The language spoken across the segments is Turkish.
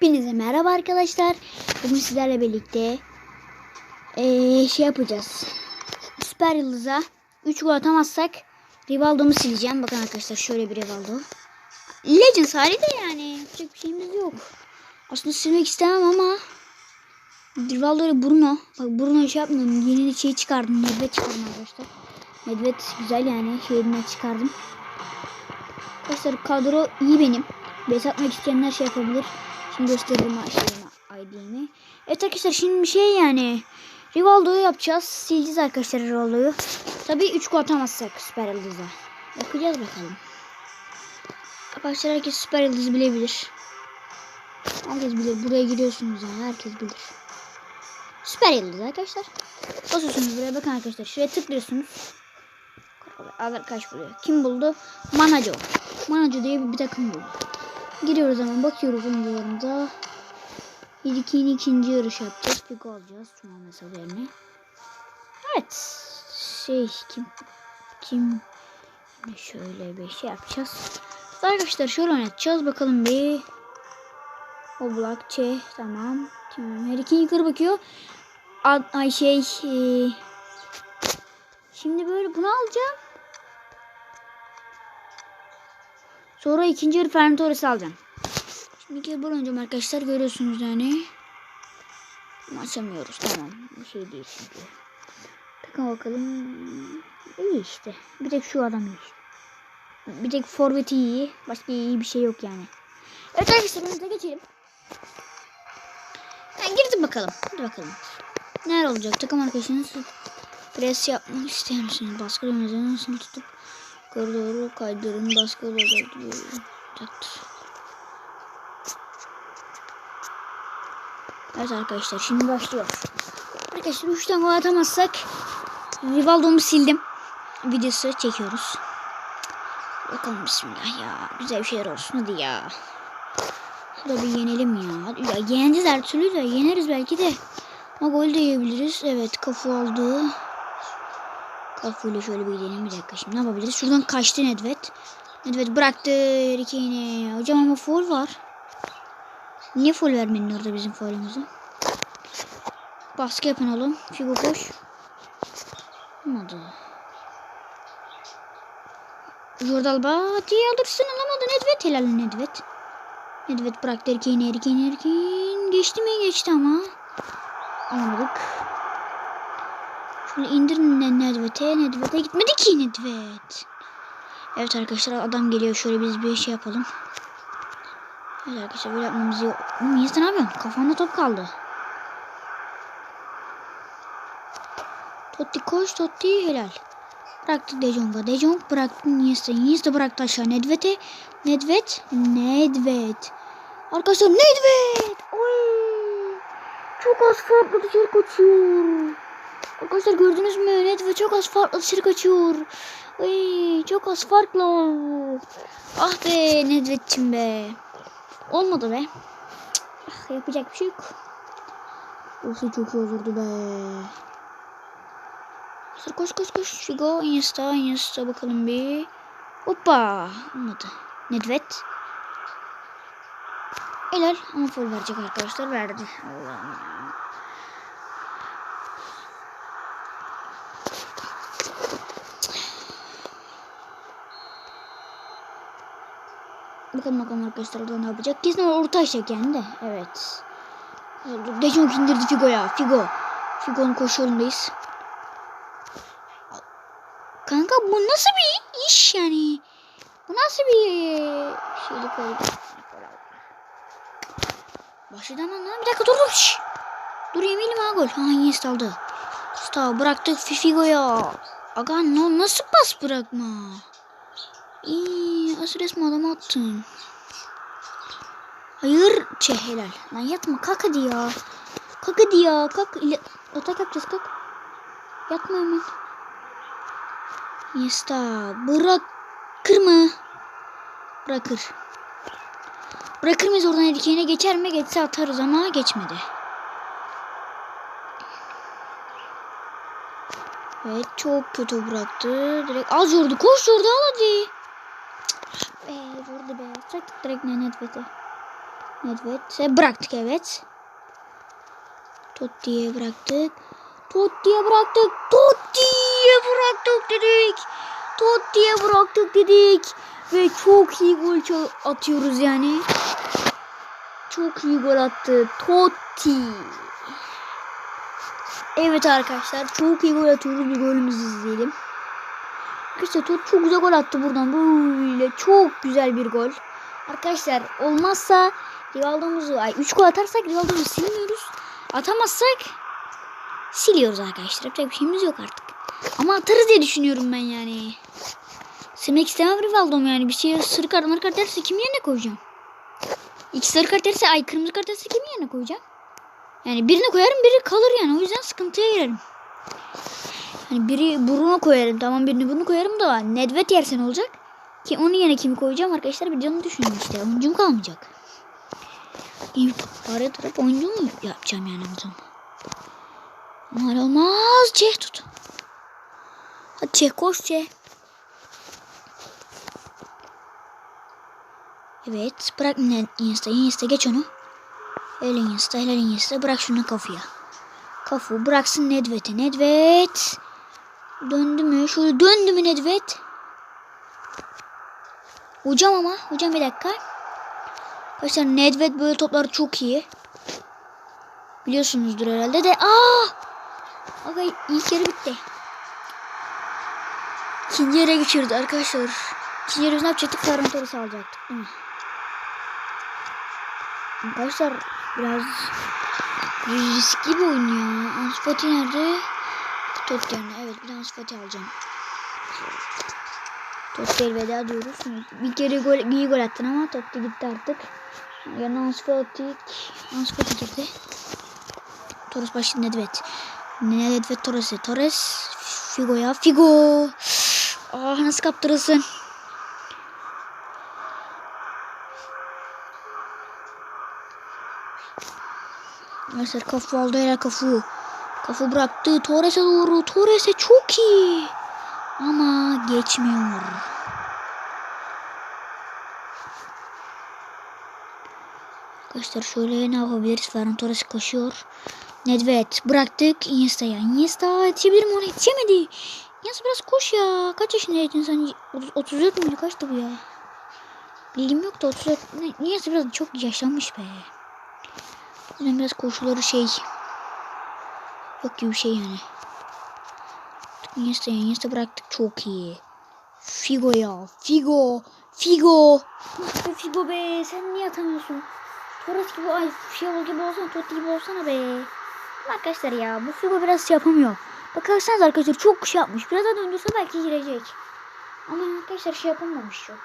Hepinize merhaba arkadaşlar. Bugün sizlerle birlikte eee, şey yapacağız. Süper Yıldız'a 3 gol atamazsak Rivaldo'mu sileceğim. Bakın arkadaşlar şöyle bir Rivaldo. Legends hali de yani. Yapacak bir şeyimiz yok. Aslında silmek istemem ama Rivaldo ile Bruno. Bak Bruno şey yapmadım. Yeni şey çıkardım. Nedved çıkardım arkadaşlar. Nedved güzel yani. Şehrinden çıkardım. Arkadaşlar kadro iyi benim. Bes atmak isteyenler şey yapabilir. Şimdi gösteririm şeyimi, ID'mi. Evet arkadaşlar şimdi şey yani. Rivaldo'yu yapacağız. Sileceğiz arkadaşlar Rivaldo'yu. Tabii 3 gol atamazsak Süper Yıldız'a. Bakacağız bakalım. Arkadaşlar herkes Süper Yıldız bilebilir. Herkes bilir. Buraya giriyorsunuz yani. Herkes bilir. Süper Yıldız arkadaşlar. Basıyorsunuz buraya. Bakın arkadaşlar. Şuraya tıklıyorsunuz. Arkadaş buluyor. Kim buldu? Manaco. Manaco diye bir takım buldu. Giriyoruz hemen bakıyoruz oyuncularımıza. İlk ikinci yarış yapacağız. Pik alacağız. Tuna mesela. Evet. Şey kim kim şöyle bir şey yapacağız. Arkadaşlar şöyle oynatacağız. Bakalım bir Oblak Ç tamam. Tamam. Her iki yukarı bakıyor. Ay şey e, şimdi böyle bunu alacağım. Sonra ikinci yarı Fermi Torres'i alacağım. Şimdi iki yarı oynayacağım arkadaşlar. Görüyorsunuz yani. Açamıyoruz. Tamam. Bir şey değil çünkü. Bakın bakalım. İyi işte. Bir tek şu adam iyi. Bir tek forveti iyi. Başka iyi bir şey yok yani. Evet arkadaşlar önümüze geçelim. Ben girdim bakalım. Hadi bakalım. Neler olacak? Takım arkadaşınız pres yapmak ister misiniz? Baskı dönmezden nasıl tutup yukarı doğru kaydırın. Baskı olacaktır. Evet arkadaşlar şimdi başlıyor. Arkadaşlar 3'ten gol atamazsak Rivaldo'mu sildim. Videosu çekiyoruz. Bakalım bismillah ya. Güzel bir şeyler olsun hadi ya. Hadi bir yenelim ya. Ya yeneceğiz her türlü de yeneriz belki de. Ama gol de yiyebiliriz. Evet kafu aldı. Kafuyla şöyle bir gidelim bir dakika şimdi ne yapabiliriz? Şuradan kaçtı Nedved. Nedved bıraktı Erikeğini. Hocam ama foul var. Niye foul vermedin orada bizim foulümüzü? Baskı yapın oğlum. Figo koş. Olmadı. Jordalba hadi alırsın alamadı Nedved. Helal Nedved. Nedved bıraktı erkeğini erkeğini erkeğin. Geçti mi geçti ama. Alamadık. Şöyle indirin Nedved'e. Nedved'e gitmedi ki Nedved. Evet arkadaşlar adam geliyor. Şöyle biz bir şey yapalım. Evet arkadaşlar böyle yapmamız yok. Niye ne yapıyorsun? Kafanda top kaldı. Totti koş Totti helal. Bıraktı De Jong'a. De Jong bıraktı Niesta. Niesta bıraktı aşağı Nedved'e. Nedved. Nedved. Arkadaşlar Nedved. Oy. Çok az farklı dışarı kaçıyor. Arkadaşlar gördünüz mü? Nedved çok az farklı dışarı kaçıyor. Ay çok az farkla. Ah be Nedved'cim be. Olmadı be. Ah, yapacak bir şey yok. Olsa çok iyi olurdu be. Koş koş koş. Figo, Insta, Insta bakalım bir. Hoppa. Olmadı. Nedved. Helal ama full verecek arkadaşlar. Verdi. Allah'ım ya. Bakalım bakalım arkadaşlar orada ne yapacak. Kesin orta açacak yani de. Evet. Dejong indirdi Figo'ya. Figo. Figo'nun koşu yolundayız. Kanka bu nasıl bir iş yani? Bu nasıl bir şeylik? Başladı hemen lan. Bir dakika dur dur. Şş. Dur yemeyelim ha gol. Ha Iniesta aldı. Sta bıraktık Fifigo'ya. Aga no, nasıl pas bırakma? İyi, asıl resmi adamı attın. Hayır, çe helal. Lan yatma, kalk hadi ya. Kalk hadi ya, kalk. İle... Atak yapacağız, kalk. Yatma hemen. Iniesta bırakır mı? Bırakır. Bırakır mıyız oradan dikeyine geçer mi? Geçse atarız ama geçmedi. Evet çok kötü bıraktı. Direkt az yordu. Koş yordu al hadi. Be yordu be. Çektik direkt Nedved'e. Nedved bıraktık evet. Totti'ye bıraktık. Totti'ye bıraktık. Totti'ye bıraktık dedik. Totti'ye bıraktık dedik. Ve çok iyi gol atıyoruz yani. Çok iyi gol attı. Totti. Evet arkadaşlar çok iyi gol atıyoruz. Bir golümüzü izleyelim. Arkadaşlar çok güzel gol attı buradan. Böyle çok güzel bir gol. Arkadaşlar olmazsa Rivaldo'muzu ay 3 gol atarsak Rivaldo'muzu silmiyoruz. Atamazsak siliyoruz arkadaşlar. Yapacak bir şeyimiz yok artık. Ama atarız diye düşünüyorum ben yani. Silmek istemem Rivaldo'mu yani. Bir şey sarı kart marı kart derse kimin yerine koyacağım? İki sarı kart derse ay kırmızı kart derse kimin yerine koyacağım? Yani birini koyarım biri kalır yani. O yüzden sıkıntıya girerim. Hani biri Bruno koyarım. Tamam birini bunu koyarım da Nedved yersen olacak. Ki onun yerine kimi koyacağım arkadaşlar bir canım düşünün işte. Oyuncum kalmayacak. İyi para oyuncu mu yapacağım yani o zaman? Ama olmaz. C tut. Hadi C koş C. Evet bırak Iniesta. Iniesta geç onu. Helal Iniesta. Helal Iniesta. Bırak şunu kafaya. Kafu bıraksın Nedved'e. Nedved. Döndü mü? Şöyle döndü mü Nedved? Hocam ama. Hocam bir dakika. Arkadaşlar Nedved böyle topları çok iyi. Biliyorsunuzdur herhalde de. Aa! Aga ilk yarı bitti. İkinci yere geçirdi arkadaşlar. İkinci yarı ne yapacaktık? Ferran Torres'i? Arkadaşlar biraz riskli bir oyun ya. Ansu Fati nerede? Totti yerine. Evet bir de Ansu Fati alacağım. Totti elveda diyoruz. Bir kere gol, iyi gol attın ama Totti gitti artık. Yerine Ansu Fati, Ansu Fati girdi. Torres başladı Nedved. Nedved Torres'e. Torres Figo'ya. Figo. Ah nasıl kaptırırsın? Mesela kafu aldı helal kafu. Kafu bıraktı. Torres'e doğru. Torres'e çok iyi. Ama geçmiyor. Arkadaşlar şöyle ne yapabiliriz? Ferran Torres koşuyor. Nedved bıraktık Iniesta'ya. Iniesta yetişebilir mi ona yetişemedi. Iniesta biraz koş ya. Kaç yaşındaydın sen? 34 muydu? Kaçtı bu ya? Bilgim yok da 34. Iniesta biraz çok yaşlanmış be. Benim biraz koşuları şey. Yok gibi bir şey yani. Iniesta Iniesta bıraktık çok iyi. Figo ya. Figo. Figo. Be Figo be. Sen niye atamıyorsun? Torres gibi ay şey ol gibi olsana. Totti gibi olsana be. Arkadaşlar ya bu Figo biraz şey yapamıyor. Bakarsanız arkadaşlar çok şey yapmış. Biraz daha döndürse belki girecek. Ama arkadaşlar şey yapamamış çok.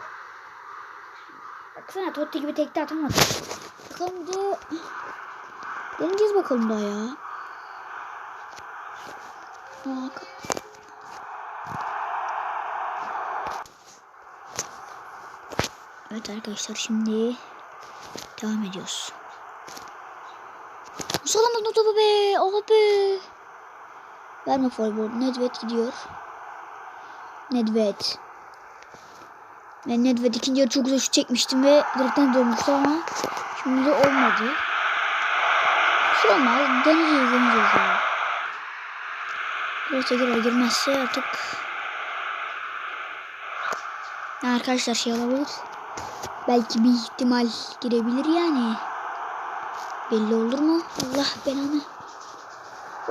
Baksana Totti gibi tekte atamadı. Bakalım da Deneyeceğiz bakalım daha ya. Bak. Evet arkadaşlar şimdi devam ediyoruz. Salamat o topu be. Abi. Verme forward. Nedved gidiyor. Nedved. Ben Nedved ikinci yarı çok güzel şut çekmiştim ve direkten dönmüştü ama şimdi de olmadı. Şey olmaz. Deneyeceğiz deneyeceğiz. Buraya girer girmezse artık arkadaşlar şey olabilir. Belki bir ihtimal girebilir yani. Belli olur mu? Allah belanı.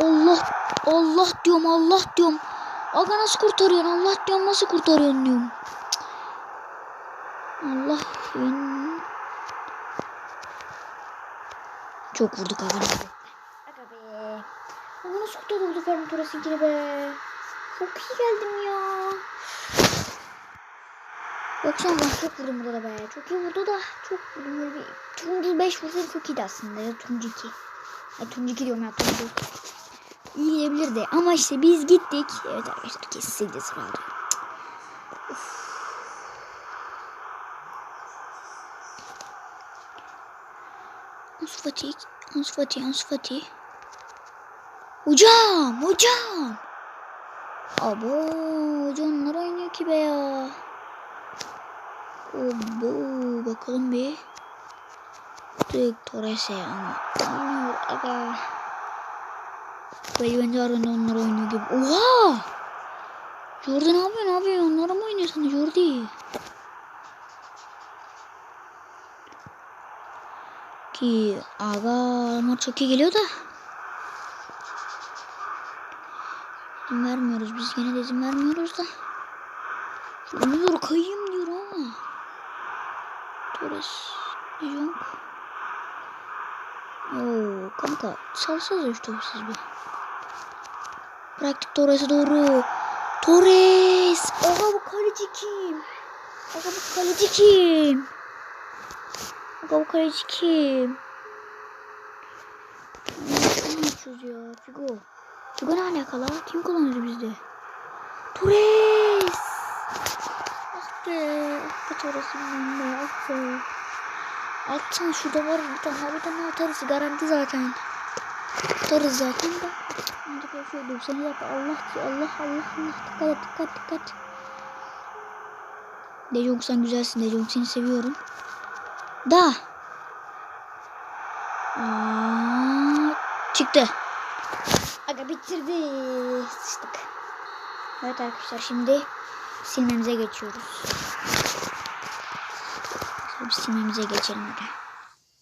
Allah Allah diyorum Allah diyorum. Aga nasıl kurtarıyorsun? Allah diyorum nasıl kurtarıyorsun diyorum. Allah ben... Çok vurduk aga. Aga nasıl kurtardı Ferhan Torres'inkini be. Çok iyi geldim ya. Yoksa ben çok vurdum burada da be. Çok iyi vurdu da çok vurdum böyle bir. Turuncu 5 vursaydı çok iyiydi aslında ya turuncu 2. Ay turuncu 2 diyorum ya turuncu. İyi diyebilirdi ama işte biz gittik. Evet arkadaşlar kesinlikle sıra aldı. Ansu Fati, Ansu Fati, Ansu Fati. Hocam, hocam. Abo, hocam onlar oynuyor ki be ya. Abo, bakalım bir. Bıraktık Torres'e ama. Oynuyor aga. Böyle bence arada onlar oynuyor gibi. Oha! Jordi ne yapıyor ne yapıyor? Onlara mı oynuyorsun Jordi? Ki aga ama çok iyi geliyor da. İzin vermiyoruz biz gene de izin vermiyoruz da. Onu doğru kayayım diyor ama. Torres. Jong. Oo kanka salsanıza üç topu siz bir. Bıraktık Torres'e doğru. Torres. Aga bu kaleci kim? Aga bu kaleci kim? Aga bu kaleci kim? Ne yapıyoruz ya? Figo. Figo ne alakalı? Kim kullanır bizde? Torres. Ah be. Ah be Torres'in önüne. Ah be. Atsana şurada var bir tane. Bir tane atarız. Garanti zaten. Atarız zaten de. Şimdi şöyle 90 dakika. Allah Allah Allah Allah. Dikkat dikkat dikkat. De Jong sen güzelsin De Jong seni seviyorum. Da. Aa, çıktı. Aga bitirdi. Sıçtık. Evet arkadaşlar şimdi silmemize geçiyoruz. Bir silmemize geçelim hadi.